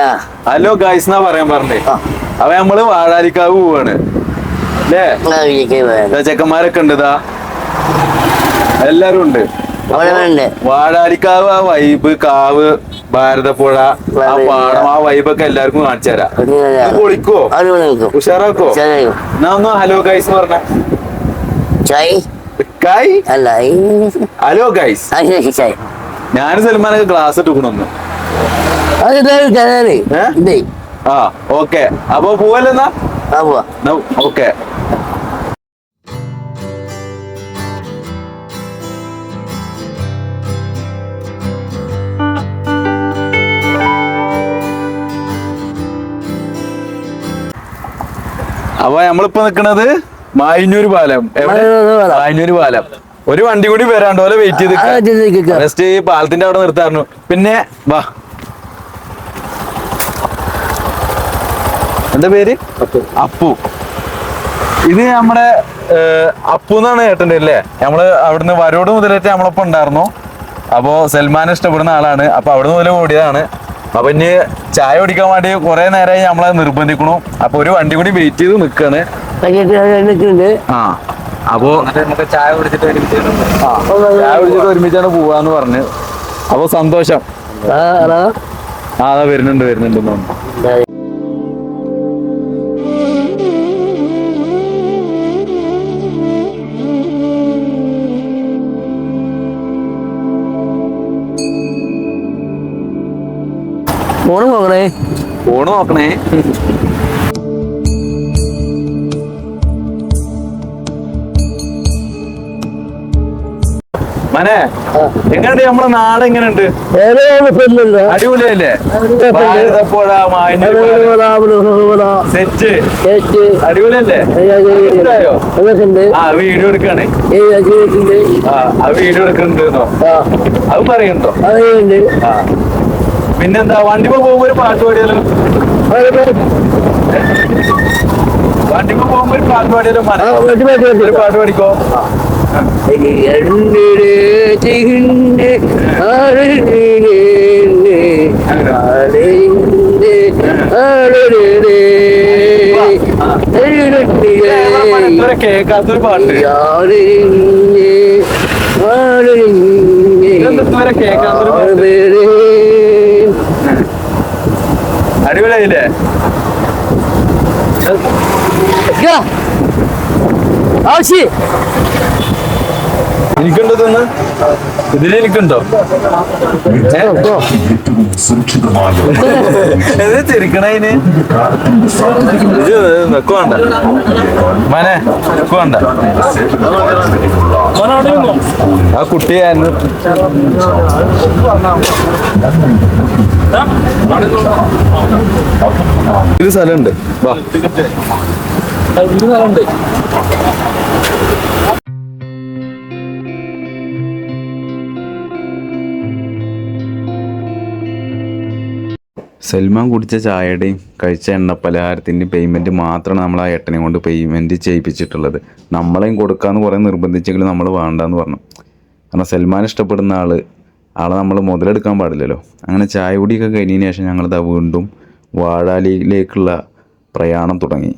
ആ. Hello guys എന്നാ പറയാൻ പറഞ്ഞേ? അവ നമ്മൾ വാഴാലിക്കാവ് പോവാണ്. അല്ലേ ചെക്കന്മാരൊക്കെ ഉണ്ട് ഇതാ എല്ലാരും ഉണ്ട്. വാഴാലിക്കാവ് ആ വൈബ് കാവ് ഭാരതപ്പുഴ ആ. പാടം ആ വൈബൊക്കെ എല്ലാവർക്കും കാണിച്ചു തരാം. പൊളിക്കോ? ഉഷാറാക്കോ? എന്നാ ഒന്ന് ഹലോ ഗൈസ് പറഞ്ഞ. Hello guys. ഞാനും സൽമാനൊക്കെ ക്ലാസ് എടുക്കണമെന്ന്? ആ ഓക്കെ. അപ്പൊ പോവല്ലെന്നാ ഓക്കെ. അപ്പൊ നമ്മളിപ്പോ നിക്കണത് മായന്നൂര് പാലം. എവിടെ? മായന്നൂര് പാലം. ഒരു വണ്ടി കൂടി വരാണ്ട് പോലെ വെയിറ്റ് ചെയ്ത്. ജസ്റ്റ് ഈ പാലത്തിന്റെ അവിടെ നിർത്താറുണ്ട് പിന്നെ വാ. എന്താ പേര്? അപ്പു. ഇത് നമ്മുടെ ഏഹ്, അപ്പു എന്നാണ് ഏട്ടന്റെ അല്ലേ? നമ്മൾ അവിടുന്ന് വരോട് മുതലേറ്റ് നമ്മളൊപ്പം ഉണ്ടായിരുന്നു. അപ്പോ സൽമാൻ ഇഷ്ടപ്പെടുന്ന ആളാണ്. അപ്പൊ അവിടുന്ന് മുതൽ കൂടിയതാണ് അപ്പൊ ഇനി ചായ കുടിക്കാൻ വേണ്ടി കുറെ നേരമായി നമ്മളെ നിർബന്ധിക്കണു. അപ്പൊ ഒരു വണ്ടി കൂടി വെയിറ്റ് ചെയ്ത് നിക്കാണ്. ആ അപ്പോ നമുക്ക് ചായ കുടിച്ചിട്ട് ചായ കുടിച്ചിട്ട് ഒരുമിച്ചാണ് പോവാന്ന് പറഞ്ഞ്. അപ്പൊ സന്തോഷം. ആ ഹലോ? ആ അതാ വരുന്നുണ്ട് വരുന്നുണ്ട് തോന്നുന്നു. ഫോണ് നോക്കണേ മനെ എങ്ങനെയുണ്ട് നമ്മളെ നാട് എങ്ങനെയുണ്ട്? അടിപൊളിയല്ലേ? സെറ്റ്. അടിപൊളിയല്ലേ? ആ വീഡിയോ എടുക്കാണ്. ആ വീഡിയോ എടുക്കുന്നുണ്ടോ ആ. അത് പറയുന്നുണ്ടോ? പിന്നെന്താ വണ്ടി പോകുമ്പോ ഒരു പാട്ട് പാടിയാലും? വണ്ടി പോകുമ്പോ ഒരു പാട്ട് പാടിയാലും? ഒരു പാട്ട് പാടിക്കോ? കേൾക്കാത്തൊരു പാട്ട്. കേൾക്കാത്തൊരു പാട്ട്? അടിപൊളിയായില്ലേ? ആവശ്യം. എനിക്കുണ്ടോ ഇതൊന്ന് ഇതിൽ എനിക്കുണ്ടോ ഏ? ഇത് വെക്കുവാണ്ട. മനെ നിക്ക് വേണ്ട ആ കുട്ടിയായിരുന്നു ഇത് സ്ഥലമുണ്ട്. വാ. സൽമാൻ കുടിച്ച ചായയുടെയും കഴിച്ച എണ്ണ പലഹാരത്തിന്റെയും പേയ്മെന്റ് മാത്രമാണ് നമ്മൾ ആ ഏട്ടനെ കൊണ്ട് പേയ്മെന്റ് ചെയ്യിപ്പിച്ചിട്ടുള്ളത്. നമ്മളെയും കൊടുക്കാമെന്ന് കുറേ നിർബന്ധിച്ചെങ്കിലും നമ്മൾ വേണ്ടാന്ന് പറഞ്ഞു. കാരണം സൽമാൻ ഇഷ്ടപ്പെടുന്ന ആൾ ആളെ നമ്മൾ മുതലെടുക്കാൻ പാടില്ലല്ലോ. അങ്ങനെ ചായ കുടിയൊക്കെ കഴിഞ്ഞതിന് ശേഷം ഞങ്ങളിതാ വീണ്ടും വാഴാലിയിലേക്കുള്ള പ്രയാണം തുടങ്ങി.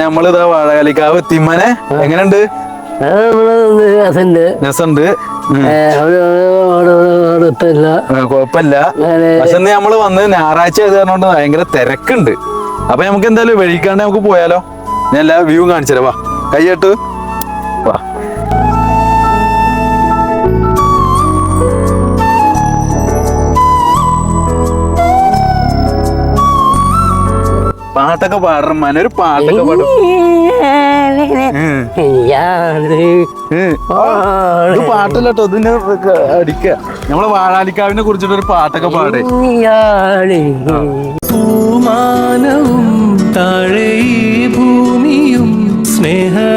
നമ്മളിതാ വാഴകാലിക്കാവ് തിമ്മനെ. എങ്ങനെയുണ്ട്? രസമുണ്ട് കുഴപ്പമില്ല. പക്ഷെ നമ്മൾ വന്ന് ഞായറാഴ്ച ആയത് കാരണം ഭയങ്കര തിരക്കുണ്ട്. അപ്പൊ നമുക്ക് എന്തായാലും വഴിക്കാണ്ട് നമുക്ക് പോയാലോ? ഞാൻ എല്ലാ വ്യൂ കാണിച്ചു തരാം വാ കയ്യട്ട് പാട്ടൊക്കെ പാടണം. മനൊരു പാട്ടൊക്കെ പാടും. ഇത് പാട്ടല്ല കേട്ടോ ഇതിന്റെ അടിക്ക. നമ്മളെ വാഴാലിക്കാവിനെ കുറിച്ചിട്ട് ഒരു പാട്ടൊക്കെ പാടേ. പൂമാനവും താഴെ ഭൂമിയും സ്നേഹലാവണ്യമേ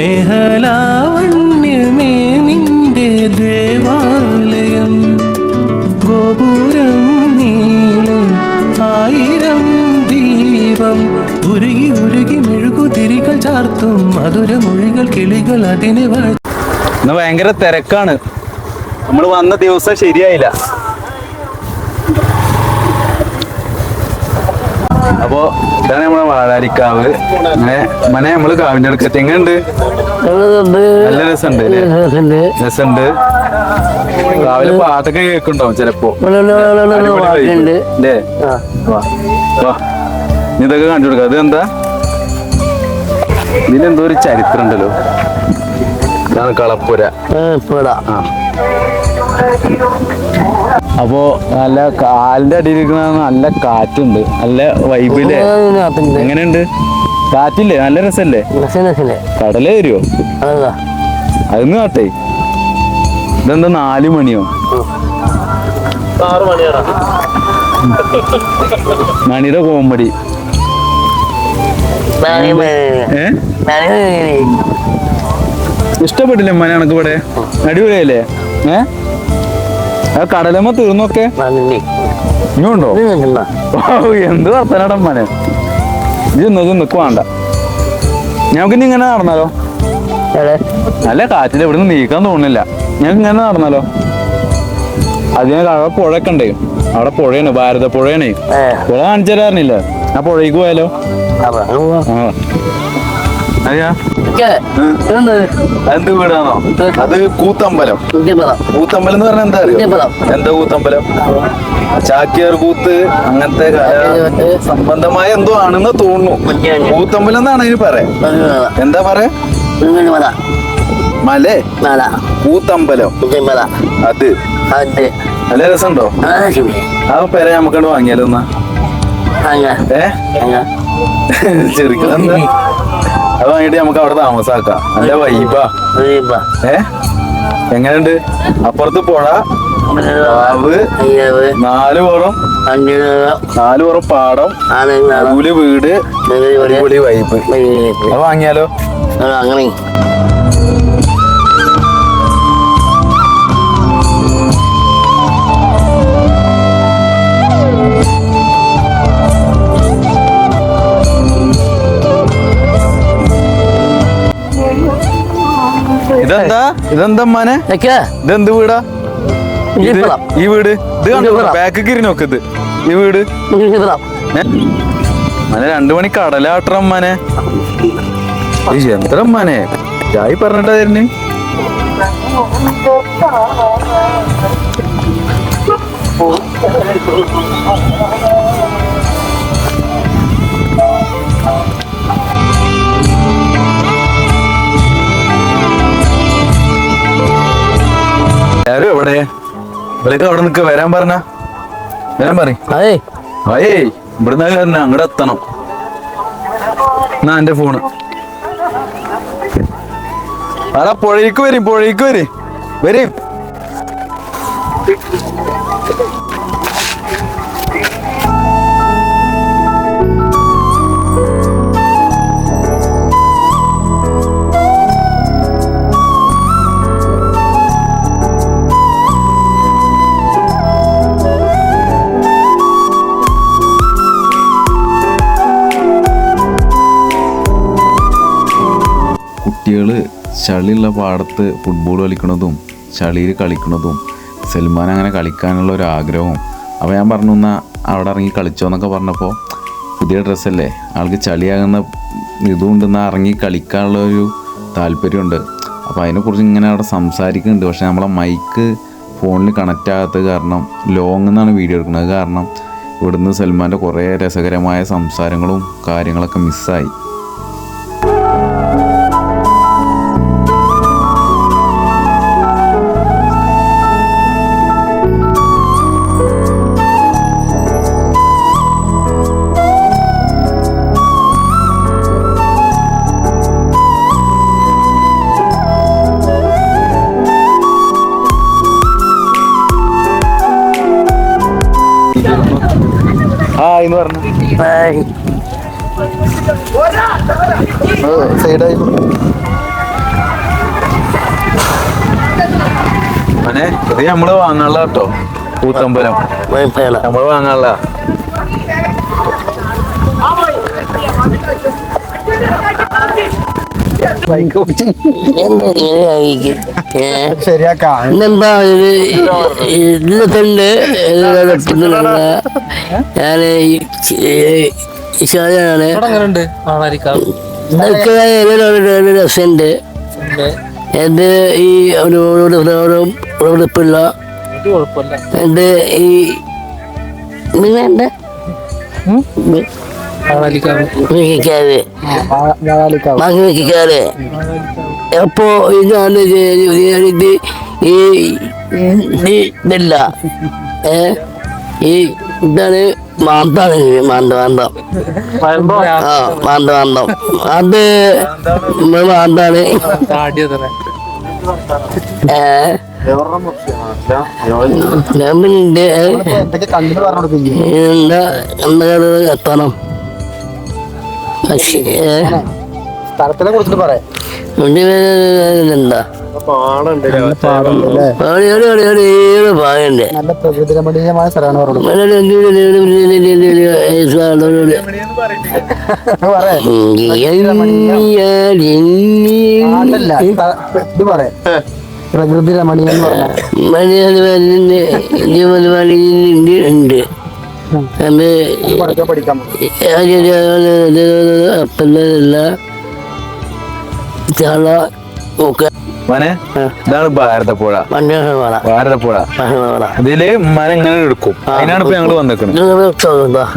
സ്നേഹലാവണ്യമേ നിന്റെ ദേവാലയം. ഗോപുരം നീളെ ആയിരം ദീപം. ഉരുകി ഉരുകി മെഴുകുതിരികൾ ചാർത്തും മധുരമൊഴികൾ കിളികൾ അതിനെ ഭയങ്കര തിരക്കാണ്. നമ്മൾ വന്ന ദിവസം ശരിയായില്ല. അപ്പോ ഇതാണ് നമ്മളെ വാഴാരിക്കാവ്. അങ്ങനെ മനെ നമ്മൾ കാവിന്റെ അടുക്കത്ത് എങ്ങനെയുണ്ട്? നല്ല രസമുണ്ട് രസമുണ്ട്. രാവിലെ പാട്ടൊക്കെ കേൾക്കുണ്ടാവും ചിലപ്പോ? ഇതൊക്കെ കാണിച്ചു കൊടുക്ക. അത് എന്താ ഇതിലെന്തോ ഒരു ചരിത്രം ഉണ്ടല്ലോ ഇതാണ് കളപ്പുര. ആ. അപ്പോ നല്ല കാലിന്റെ അടിയിലിരിക്കുന്ന നല്ല കാറ്റുണ്ട്. നല്ല വൈബിൽ എങ്ങനെയുണ്ട്? കാറ്റില്ലേ? നല്ല രസല്ലേ? കടലേ വരുമോ അതാ അതൊന്നും കാട്ടെ. ഇതെന്താ നാല് മണിയോ? മണിയുടെ കോമഡി. ഇഷ്ടപ്പെട്ടില്ലേ മന ഇവിടെ? അടിപൊളിയല്ലേ? ഏഹ് കടലമ്മ തീർന്നൊക്കെ. ഇങ്ങോണ്ടോ എന്ത് വർത്തനാട മനെ ഇത് നിക്ക് വേണ്ട. ഞങ്ങൾക്ക് ഇനി ഇങ്ങനെ നടന്നാലോ? നല്ല കാറ്റിൽ ഇവിടുന്ന് നീക്കാൻ തോന്നുന്നില്ല. ഞങ്ങൾക്ക് ഇങ്ങനെ നടന്നാലോ? അതിന് അവിടെ പുഴയൊക്കെ ഉണ്ടേ. അവിടെ പുഴയാണ് ഭാരത പുഴയാണ്. പുഴ കാണിച്ചു തരാറില്ല ആ പുഴയ്ക്ക് പോയാലോ? ആ. അതെന്ത് വീടാണോ? അത് കൂത്തമ്പലം. കൂത്തമ്പലം എന്ന് പറഞ്ഞാൽ എന്താ അറിയോ. എന്താ കൂത്തമ്പലം? ചാക്യാർ കൂത്ത് അങ്ങനത്തെ സംബന്ധമായ എന്തോ ആണെന്ന് തോന്നുന്നു. കൂത്തമ്പലം എന്നാണ് അതിന് പറയാ. എന്താ പറയാ? മലേ. കൂത്തമ്പലം. അത്. നല്ല രസമുണ്ടോ? ആ പെര നമുക്കവിടെ വാങ്ങിയാലോ എന്നാ? ഏ? ചെറുക്കെന്താ അത് വാങ്ങിയിട്ട് നമുക്ക് അവിടെ താമസാക്കാം. നല്ല വൈബ ഏ? എങ്ങനെയുണ്ട്? അപ്പുറത്ത് പുഴ പാവ് നാല് പുറം നാല് പുറം പാടം നടുവിൽ വീട് അടിപൊളി വൈബ് അത് വാങ്ങിയാലോ? അങ്ങനെ ഇതെന്താ? ഇതെന്താ മോനെ ഇതെന്ത് വീടാ? ഈ വീട്? ഇത് കണ്ടോ. ബാക്ക് കിരി നോക്കത് ഈ വീട്? മനെ രണ്ടു മണി കടലാട്ടറം മനെ യന്ത്രം മനെ ചായ പറഞ്ഞിട്ടാ തരുന്നേ? എല്ലാരും എവിടെ ഇവിടേക്ക് അവിടെ നിൽക്ക വരാൻ പറഞ്ഞ. വരാൻ പറ അതെ അയേ ഇവിടുന്ന് തന്നെ അങ്ങോട്ട് എത്തണം. എന്നാ എന്റെ ഫോണ്. അതാ പുഴയ്ക്ക് വരും പുഴയ്ക്ക് വരും. വരും. ചളിയുള്ള പാടത്ത് ഫുട്ബോൾ കളിക്കണതും ചളിയിൽ കളിക്കണതും സൽമാൻ അങ്ങനെ കളിക്കാനുള്ള ഒരു ആഗ്രഹവും. അപ്പോൾ ഞാൻ പറഞ്ഞു എന്നാൽ അവിടെ ഇറങ്ങി കളിച്ചോ എന്നൊക്കെ പറഞ്ഞപ്പോൾ പുതിയ ഡ്രസ്സല്ലേ ആൾക്ക് ചളിയാകുന്ന ഇതുകൊണ്ടെന്നാൽ ഇറങ്ങി കളിക്കാനുള്ള ഒരു താല്പര്യമുണ്ട്. അപ്പോൾ അതിനെക്കുറിച്ച് ഇങ്ങനെ അവിടെ സംസാരിക്കുന്നുണ്ട്. പക്ഷേ നമ്മളെ മൈക്ക് ഫോണിൽ കണക്റ്റ് ആകാത്തത് കാരണം ലോങ് എന്നാണ് വീഡിയോ എടുക്കുന്നത്. കാരണം ഇവിടുന്ന് സൽമാന്റെ കുറേ രസകരമായ സംസാരങ്ങളും കാര്യങ്ങളൊക്കെ മിസ്സായി എന്ന് പറഞ്ഞു. സൈഡായി. അനെ ഇത് നമ്മൾ വാങ്ങാനുള്ള കേട്ടോ. കൂത്തമ്പലം നമ്മൾ വാങ്ങാനുള്ള. ഇന്നത്തെ ഞാൻ കാണാതിരിക്കാം ഇതൊക്കെ ഒരു രസമുണ്ട്. എന്ത് ഈ ഒരു ഉറപ്പില്ല. എന്ത് ഈ നിങ്ങളുണ്ട് വാങ്ങി വെക്കാതെ അപ്പോ ഇതാണ് ഇത് ഈ ഇതില്ല. ഏ? ഈ ഇതാണ് മാന്താണ്. മാന്ത മാന്തം. ആ മാന്ത മാന്തം. അത് നമ്മൾ മാന്താണ്. താടിയതല്ലേ ഏ ഞാൻ പിന്നെ എന്തൊക്കെ കണ്ടു പറഞ്ഞു എന്താ എന്താ ഏ സ്ഥലത്തിനെ കുറിച്ചിട്ട് പറയാം എന്താ നല്ല പ്രകൃതി രമണീയമായ സ്ഥലമാണ് ഇത് പറയാം പ്രകൃതി രമണീയം എന്ന് പറഞ്ഞാൽ ഇതാണ് ഭാരതപ്പുഴ. ഭാരതപ്പുഴ. ഇതിൽ മന ഇങ്ങനെ എടുക്കും. അതിനാണ് ഇപ്പൊ ഞങ്ങൾ വന്നിക്കുന്നത്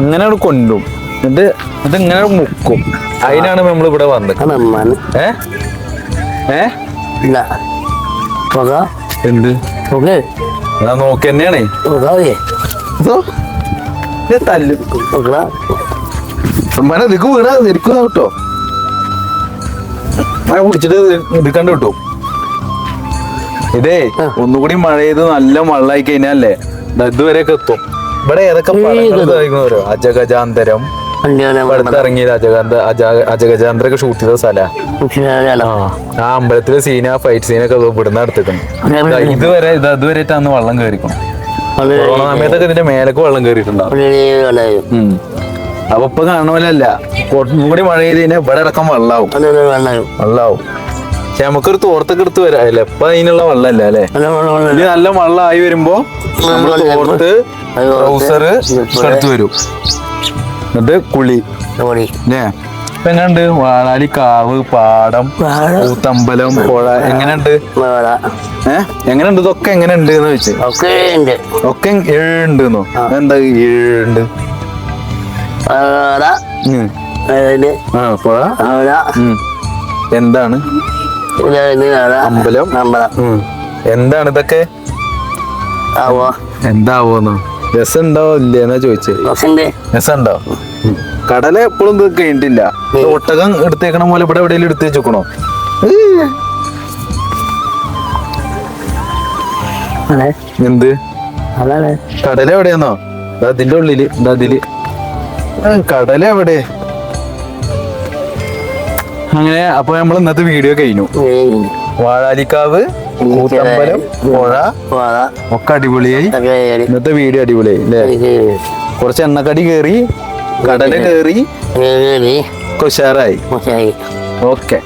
ഇങ്ങനെ കൊണ്ടും. എന്നിട്ട് ഇത് ഇങ്ങനെ മുക്കും. അതിനാണ് നമ്മൾ ഇവിടെ വന്നത്. ഏ? ഏ? എന്ത്? നോക്കി തന്നെയാണേ തല്ല് വീണ കേട്ടോ. മഴ കുടിച്ചിട്ട് ഇത് കണ്ടു കിട്ടും. ഇതേ ഒന്നുകൂടി മഴ ചെയ്ത് നല്ല വെള്ളമായി കഴിഞ്ഞാലേ ഇതുവരെയൊക്കെ എത്തും. ഇവിടെ ഏതൊക്കെ പടങ്ങളോ അജഗജാന്തരം. അടുത്ത് അജഗാന്ത അജഗജാന്തരൊക്കെ ഷൂട്ട് ചെയ്ത സ്ഥലാ. ആ അമ്പലത്തിലെ സീന ഫൈറ്റ് സീനൊക്കെ ഇവിടുന്ന് എടുത്തിട്ടുണ്ട് ഇതുവരെ ഇത് അതുവരെ വെള്ളം കയറിക്കണം കൊറോണ സമയത്തൊക്കെ ഇതിന്റെ മേലൊക്കെ വെള്ളം കയറിയിട്ടുണ്ടാവും. അപ്പൊ ഇപ്പൊ കാണുന്ന പോലെ അല്ല. കുറച്ചും കൂടി മഴ ചെയ്ത് കഴിഞ്ഞാൽ ഇവിടെ അടക്കം വെള്ളാവും. വെള്ളാവും. പക്ഷെ നമുക്കൊരു തോർത്തൊക്കെ എടുത്ത് വരാം. അല്ലേ? ഇപ്പൊ അതിനുള്ള വെള്ളമല്ല അല്ലേ? ഇനി നല്ല വെള്ളമായി വരുമ്പോ തോർത്ത് ട്രൗസർ എടുത്ത് വരും. എന്നിട്ട് കുളി. അല്ലേ ഇപ്പൊ എങ്ങനെയുണ്ട്? വാളാലി കാവ് പാടം പൂത്തമ്പലം പുഴ എങ്ങനെയുണ്ട്? എങ്ങനെയുണ്ട്? ഇതൊക്കെ എങ്ങനെയുണ്ട് എന്ന് വെച്ച് ഒക്കെ ഉണ്ട്. ഒക്കെ ഏഴുണ്ടെന്നോ? എന്താ ഏഴുണ്ട്? പുഴ. എന്താണ്? അമ്പലം. അമ്പലം. എന്താണ് ഇതൊക്കെ? ആവോ. എന്താവോന്നോ? രസം ഉണ്ടാവോ ഇല്ല എന്നാ ചോദിച്ചേ. ബസ്സിന്റെ രസം ഉണ്ടോ കടല എപ്പോഴും കഴിഞ്ഞിട്ടില്ല. ഒട്ടകം എടുത്തേക്കണ പോലെ ഇവിടെ എവിടെയെങ്കിലും എടുത്ത് വെച്ചേക്കണോ? എന്ത്? കടല എവിടെയാന്നോ? അതിന്റെ ഉള്ളിൽ അതിൽ കടല എവിടെ? അങ്ങനെ അപ്പൊ നമ്മൾ ഇന്നത്തെ വീഡിയോ കഴിഞ്ഞു. വാഴാലിക്കാവ് കൂത്തമ്പലം പുഴ ഒക്കെ അടിപൊളിയായി. ഇന്നത്തെ വീഡിയോ അടിപൊളിയായി അല്ലേ കുറച്ച് എണ്ണക്കടി കേറി കടല കേറി. ഒക്കെ ഉഷാറായി ഓക്കെ